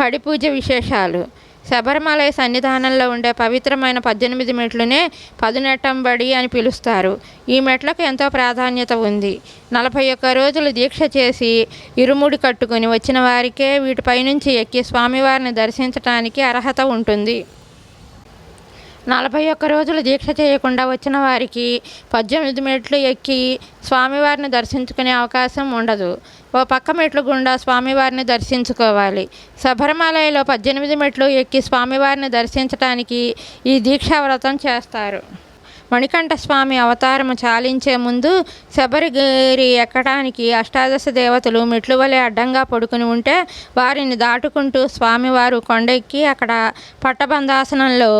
పడి పూజ విశేషాలు. శబరిమల సన్నిధానంలో ఉండే పవిత్రమైన పద్దెనిమిది మెట్లునే పదునెట్టంబడి అని పిలుస్తారు. ఈ మెట్లకు ఎంతో ప్రాధాన్యత ఉంది. నలభై ఒక్క రోజులు దీక్ష చేసి ఇరుముడి కట్టుకుని వచ్చిన వారికే వీటిపైనుంచి ఎక్కి స్వామివారిని దర్శించటానికి అర్హత ఉంటుంది. నలభై ఒక్క రోజులు దీక్ష చేయకుండా వచ్చిన వారికి పద్దెనిమిది మెట్లు ఎక్కి స్వామివారిని దర్శించుకునే అవకాశం ఉండదు. ఓ పక్క మెట్లు గుండా స్వామివారిని దర్శించుకోవాలి. శబరిమలలో పద్దెనిమిది మెట్లు ఎక్కి స్వామివారిని దర్శించడానికి ఈ దీక్షా వ్రతం చేస్తారు. మణికంఠ స్వామి అవతారము చాలించే ముందు శబరిగిరి ఎక్కడానికి అష్టాదశ దేవతలు మెట్లు వలె అడ్డంగా పడుకుని ఉంటే వారిని దాటుకుంటూ స్వామివారు కొండెక్కి అక్కడ పట్టబంధాసనంలో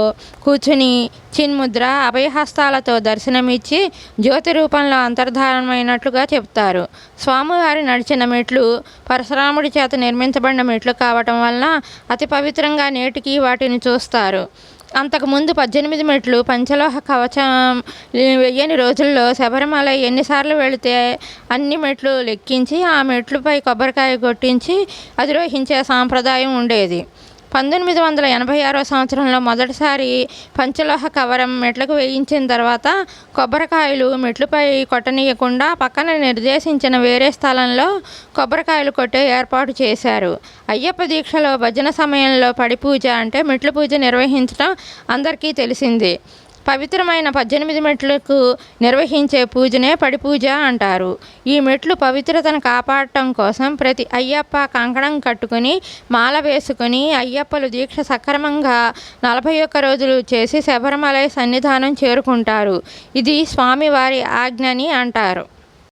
కూర్చుని చిన్ముద్ర అభయహస్తాలతో దర్శనమిచ్చి జ్యోతి రూపంలో అంతర్ధానమైనట్లుగా చెప్తారు స్వామివారి నడిచిన మెట్లు పరశురాముడి చేత నిర్మించబడిన మెట్లు కావటం వలన అతి పవిత్రంగా నేటికి వాటిని చూస్తారు. అంతకుముందు పద్దెనిమిది మెట్లు పంచలోహ కవచం వెయ్యని రోజుల్లో శబరిమల ఎన్నిసార్లు వెళితే అన్ని మెట్లు లెక్కించి ఆ మెట్లుపై కొబ్బరికాయ కొట్టించి అధిరోహించే సాంప్రదాయం ఉండేది. పంతొమ్మిది వందల ఎనభై ఆరో సంవత్సరంలో మొదటిసారి పంచలోహ కవరం మెట్లకు వేయించిన తర్వాత కొబ్బరికాయలు మెట్లుపై కొట్టనీయకుండా పక్కన నిర్దేశించిన వేరే స్థలంలో కొబ్బరికాయలు కొట్టే ఏర్పాటు చేశారు. అయ్యప్ప దీక్షలో భజన సమయంలో పడి పూజ అంటే మెట్లు పూజ నిర్వహించడం అందరికీ తెలిసిందే. పవిత్రమైన పద్దెనిమిది మెట్లకు నిర్వహించే పూజనే పడి పూజ అంటారు. ఈ మెట్లు పవిత్రతను కాపాడటం కోసం ప్రతి అయ్యప్ప కంకణం కట్టుకుని మాల వేసుకుని అయ్యప్పలు దీక్ష సక్రమంగా నలభై ఒక్క రోజులు చేసి శబరిమలై సన్నిధానం చేరుకుంటారు. ఇది స్వామివారి ఆజ్ఞని అంటారు.